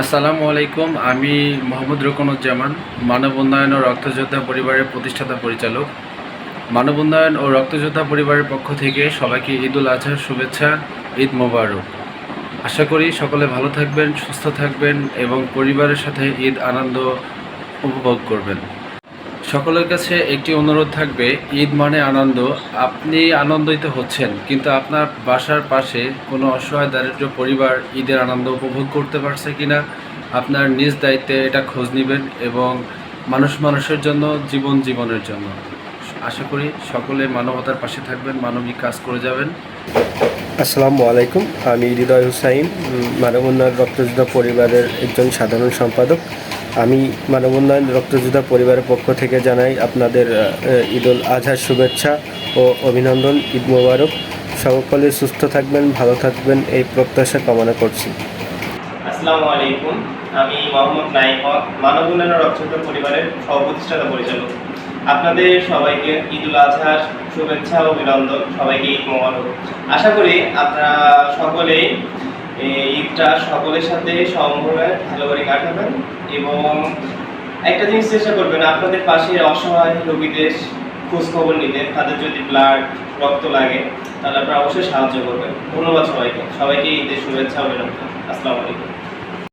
আসসালামু আলাইকুম, আমি মোহাম্মদ রকনুজ্জামান, মানব উন্নয়ন ও রক্তযোদ্ধা পরিবারের প্রতিষ্ঠাতা পরিচালক। মানব উন্নয়ন ও রক্তযোদ্ধা পরিবারের পক্ষ থেকে সবাইকে ঈদ উল আজহার শুভেচ্ছা, ঈদ মোবারক। আশা করি সকলে ভালো থাকবেন, সুস্থ থাকবেন এবং পরিবারের সাথে ঈদ আনন্দ উপভোগ করবেন। সকলের কাছে একটি অনুরোধ থাকবে ঈদ মানে আনন্দ। আপনি আনন্দিত হচ্ছেন কিন্তু আপনার বাসার পাশে কোনো অসহায় দারিদ্র পরিবার ঈদের আনন্দ উপভোগ করতে পারছে কিনা আপনার নিজ দায়িত্বে এটা খোঁজ নেবেন এবং মানুষ মানুষের জন্য জীবন জীবনের জন্য। আশা করি সকলে মানবতার পাশে থাকবেন মানবিক কাজ করে যাবেন। আসসালামু আলাইকুম আমি হৃদয় হুসাইন উম, মানব উন্নয়ন রক্তযোদ্ধা পরিবারের একজন সাধারণ সম্পাদক। আমি মানব উন্নয়ন রক্তযোদ্ধা পরিবারের পক্ষ থেকে জানাই আপনাদের আহ, আহ, ঈদ উল আজহার শুভেচ্ছা ও অভিনন্দন ঈদ মোবারক। সকলে সুস্থ থাকবেন ভালো থাকবেন এই প্রত্যাশা কামনা করছি। আসসালামু আলাইকুম। আমি মোহাম্মদ নাইম মানব উন্নয়ন রক্ষিত পরিবারের সহপ্রতিষ্ঠাতা পরিচালক। আপনাদের সবাইকে ঈদ উল আজহার শুভেচ্ছা ও অভিনন্দন সবাইকে ঈদ মোবারক। আশা করি আপনারা সকলেই এই ঈদটা সকলের সাথে সম্ভবে ভালোভাবে কাটাবেন এবং একটা জিনিস চেষ্টা করবেন, আপনাদের পাশে অসহায় রোগীদের খোঁজখবর নিতে, তাদের যদি ব্লাড রক্ত লাগে, তাহলে আপনারা অবশ্যই সাহায্য করবেন। ধন্যবাদ সবাইকে। সবাইকে ঈদের শুভেচ্ছা, অভিনন্দন। আসসালামু আলাইকুম।